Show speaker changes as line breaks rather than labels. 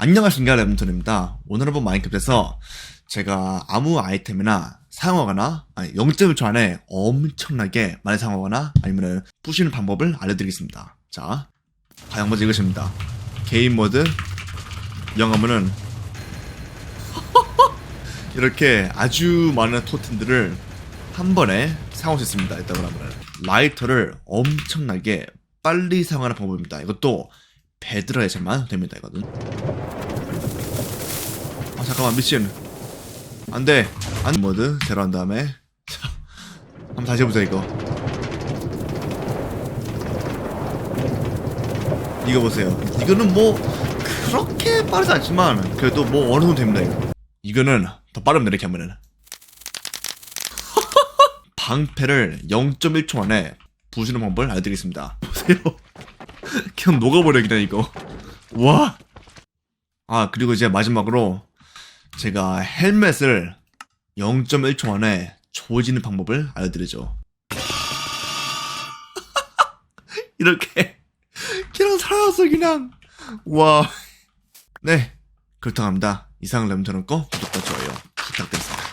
안녕하십니까 레몬톤입니다. 오늘 한번 마인크래프트에서 제가 아무 아이템이나 사용하거나 아니 0.1초 안에 엄청나게 많이 사용하거나 아니면 부시는 방법을 알려드리겠습니다. 자, 과연 먼저 이것입니다. 개인 모드 이용하면은 이렇게 아주 많은 토템들을 한 번에 사용할 수 있습니다. 일단 그러면 라이터를 엄청나게 빨리 사용하는 방법입니다. 이것도 베드라에서만 됩니다. 이거는. 아 잠깐만 미친. 안돼. 안 모드 제로 한 다음에 자 한번 다시 해보자 이거. 이거 보세요. 이거는 뭐 그렇게 빠르지 않지만 그래도 뭐 어느 정도 됩니다. 이거. 이거는 더 빠릅니다 이렇게 하면은. 방패를 0.1초 만에 부수는 방법을 알려드리겠습니다. 보세요. 그냥 녹아버려 그냥 이거. 와. 아 그리고 이제 마지막으로 제가 헬멧을 0.1초 만에 조지는 방법을 알려드리죠. 이렇게 그냥 살아왔어 그냥. 와. 네 그렇다고 합니다. 이상 램터는 거 구독과 좋아요 부탁드립니다.